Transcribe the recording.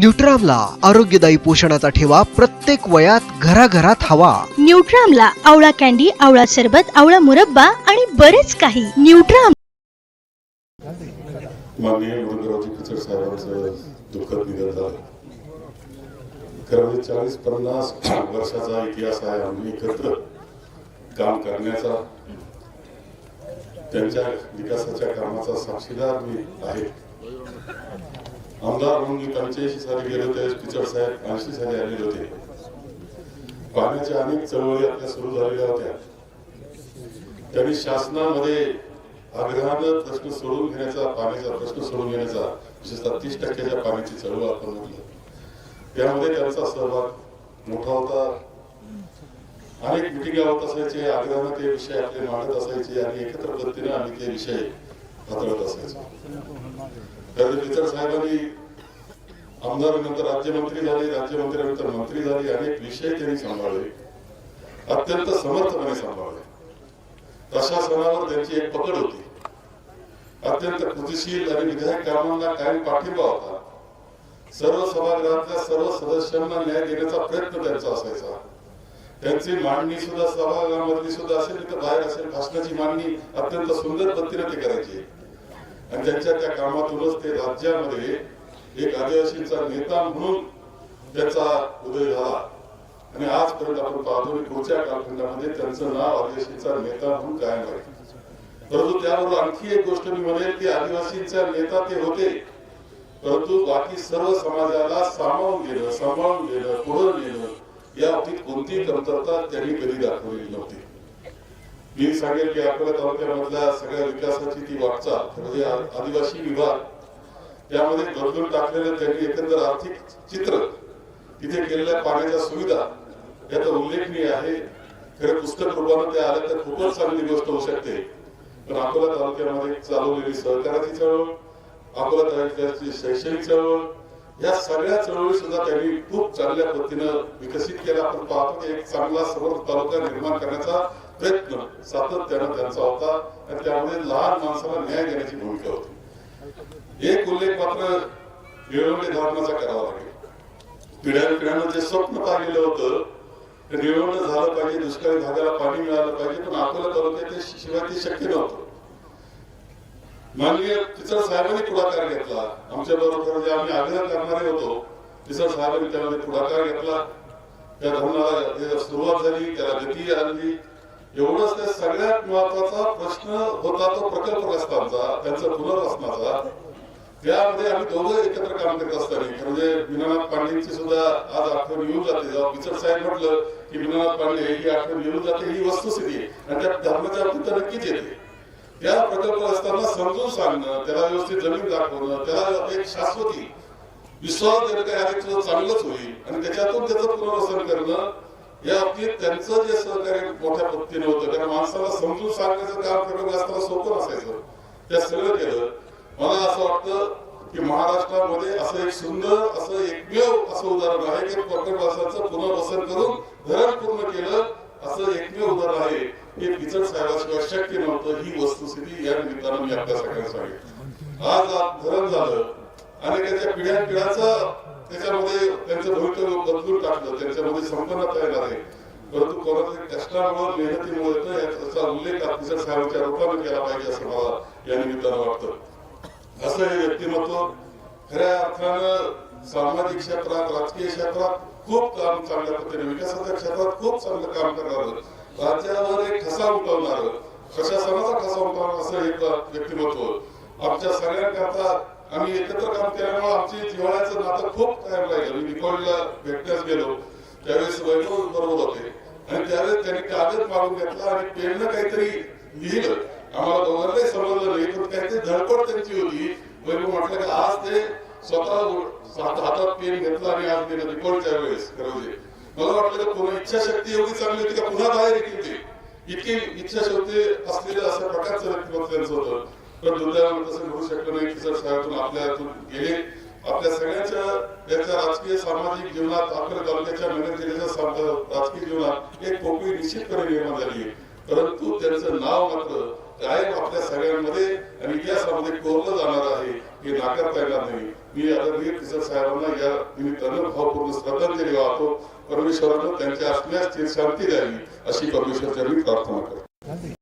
न्यूट्रामला आरोग्यदायी पोषणाचा ठेवा प्रत्येक वयात घराघरात हवा. न्यूट्रामला आवळा कॅन्डी आवळा सरबत आवळा मुरब्बा आणि बरेच काही. न्यूट्राम माननीय गुरुरावजी पिचड साहेबांचं दुःखद निधन झालं. खरं म्हणजे चाळीस पन्नास वर्षाचा इतिहास आहे. आम्ही एकत्र काम करण्याचा त्यांच्या विकासाच्या कामाचा साक्षीदार मी आहे. आमदार म्हणून मी पंच्याऐंशी साली गेलो त्यावेळेस पिचड साहेब ऐंशी साली आलेले होते. पाण्याच्या अनेक चळवळी आपल्या सुरू झालेल्या होत्या. त्यांनी शासनामध्ये आग्रहानं प्रश्न सोडून घेण्याचा पाण्याचा प्रश्न सोडून घेण्याचा विशेषतः तीस टक्क्याच्या पाण्याची चळवळ आपण म्हटलं. त्यामध्ये त्यांचा सहभाग मोठा होता. अनेक मिटिंगा होत असायचे आग्रहानं ते विषय आपले मांडत असायचे आणि एकत्र पद्धतीने आम्ही ते विषय हाताळत असायचं तर पिचड साहेबांनी आमदारानंतर राज्यमंत्री झाले राज्यमंत्र्यानंतर मंत्री झाले अनेक विषय त्यांनी सांभाळले अत्यंत समर्थपणे सांभाळले प्रशासनावर त्यांची एक पकड होती अत्यंत कृतिशील आणि विधायक कामांना कायम पाठिंबा होता सर्व सभागृहातल्या सर्व सदस्यांना न्याय देण्याचा प्रयत्न त्यांचा असायचा त्यांची मांडणी सुद्धा सभागृहामधली सुद्धा असेल तर बाहेर असेल भाषणाची मांडणी अत्यंत सुंदर पद्धतीने ते करायचे आणि त्यांच्या त्या कामातूनच ते राज्यामध्ये एक आदिवासींचा नेता म्हणून त्याचा उदय झाला. आणि आजपर्यंत आपण पाहतो पुढच्या कालखंडामध्ये त्यांचं नाव आदिवासींचा नेता म्हणून कायम आहे. परंतु त्याबरोबर आणखी एक गोष्ट मी म्हणेल की आदिवासींचा नेता ते होते. परंतु बाकी सर्व समाजाला सामावून घेणं सांभाळून घेणं पुढं नेणं या बाबतीत कोणतीही कमतरता त्यांनी कधी दाखवलेली नव्हती. मी सांगेल की अकोला तालुक्यामधल्या सगळ्या विकासाची ती वाटचाल म्हणजे आदिवासी विभाग त्यामध्ये बदलून टाकलेलं त्यांनी एकंदर आर्थिक चित्र तिथे केलेल्या पाण्याच्या सुविधा याचा उल्लेखनीय आहे. खरं पुस्तक रूपानं ते आलं तर खूपच चांगली गोष्ट होऊ शकते. पण अकोला तालुक्यामध्ये चालवलेली सहकाराची चळवळ अकोला तालुक्याची शैक्षणिक चळवळ या सगळ्या चळवळी सुद्धा त्यांनी खूप चांगल्या पद्धतीनं विकसित केल्या. आपण पाहतो की एक चांगला समर्थ तालुका निर्माण करण्याचा प्रयत्न सातत्यानं त्यांचा होता आणि त्यामध्ये लहान माणसाला न्याय देण्याची भूमिका होती. एक उल्लेख मात्र निळवंडे धरणाचा करावा लागेल. पिढ्यान पिढ्यानं जे स्वप्न पाहिलेलं होतं ते निळवंड झालं पाहिजे दुष्काळी भागाला पाणी मिळालं पाहिजे पण अकोला तालुक्यात ते शिवाय ते शक्य नव्हतं. माननीय पिचड साहेबांनी पुढाकार घेतला. आमच्या बरोबर जे आम्ही आग्रह करणारे होतो पिचड साहेबांनी त्यामध्ये पुढाकार घेतला. त्या धरणाला सुरुवात झाली त्याला गती आणली एवढंच ते सगळ्यात महत्त्वाचा प्रश्न होता तो प्रकल्पग्रस्तांचा त्यांचा पुनर्वसनाचा. त्यामध्ये आम्ही दोघं एकत्र काम करत असताना म्हणजे मीनानाथ पांडेंची सुद्धा आज आठवण येऊन जाते. जेव्हा पिचड साहेब म्हटलं की मीनानाथ पांडे ही आठवण येऊन जाते ही वस्तुस्थिती आहे. आणि त्या धर्माच्या बाबतीत तर नक्कीच येते. त्या प्रकल्पग्रस्तांना समजून सांगणं त्याला व्यवस्थित जमीन दाखवणं त्याला एक शाश्वती विश्वास देणं काय चांगलंच होईल. आणि त्याच्यातून त्याचं पुनर्वसन करणं या बाबतीत त्यांचं जे सहकार्य मोठ्या पद्धतीने होतं कारण माणसाला समजून सांगण्याचं काम करणं असताना सोपं नसायचं. त्या सगळं केलं. मला असं वाटतं की महाराष्ट्रामध्ये असं एक सुंदर असं एकमेव असं उदाहरण आहे की प्रकल्पवासाचं पुनर्वसन करून धरण पूर्ण केलं असं एकमेव उदाहरण आहे हे पिचड साहेबाशिवाय शक्य नव्हतं ही वस्तुस्थिती या निमित्तानं मी आपल्या सगळ्यांना सांगितलं आज आज धरण झालं. आणि त्याच्या पिढ्या पिढ्याचा त्याच्यामध्ये त्यांचं भवितव्य बदलून टाकलं त्यांच्यामध्ये संपन्नता येणार आहे. परंतु कोणाच्या कष्टामुळे मेहनतीमुळे तर याचा उल्लेख पिचड साहेबांच्या रूपाने केला पाहिजे असं मला या निमित्तानं वाटतं. असं हे व्यक्तिमत्व खऱ्या अर्थानं सामाजिक क्षेत्रात राजकीय क्षेत्रात खूप काम चांगल्या पद्धतीने विकासाच्या क्षेत्रात खूप चांगलं काम करणार राज्यावर एक ठसा उमटवणार प्रशासनाचा ठसा उठवणार असं एक व्यक्तिमत्व. आमच्या सगळ्यांकरता आम्ही एकत्र काम केल्यामुळे आमची जिव्हाळ्याचं नातं खूप तयार राहिलं मी निकोलला भेटण्यास गेलो. त्यावेळेस वैभव बरोबर होते. आणि त्यावेळेस त्यांनी कागद मागून घेतला आणि पेननं काहीतरी लिहिलं. आम्हाला दोघांनाही समजलं नाही पण काहीतरी धडपड त्यांची होती. वैभव म्हटलं की आज ते स्वतः हातात पेन घेतला आणि आज दिलं निकोलच्या वेळेस खरं मला वाटलं की पुन्हा इच्छाशक्ती एवढी चांगली होती का पुन्हा बाहेर येतील ते? इतकी इच्छाशक्ती असलेलं असं प्रकारचं व्यक्तिमत्व त्यांचं होतं. पण दुर्दैवानं तसं घडू शकलं नाही की सर आपल्या हातून गेले. आपल्या सगळ्यांच्या त्याच्या राजकीय सामाजिक जीवनात आपल्या तालुक्याच्या मेहनत केलेल्या राजकीय जीवनात एक पोकळी निश्चितपणे निर्माण झाली आहे. परंतु त्यांचं नाव मात्र कायम आपल्या सगळ्यांमध्ये आणि इतिहासामध्ये कोरलं जाणार आहे हे नाकारता येणार नाही. मी आदरणीय किसन साहेबांना या निमित्तानं भावपूर्ण श्रद्धांजली वाहतो. परमेश्वरानं त्यांच्या आत्म्यास चिर शांती द्यावी अशी परमेश्वरच्या मी प्रार्थना करतो.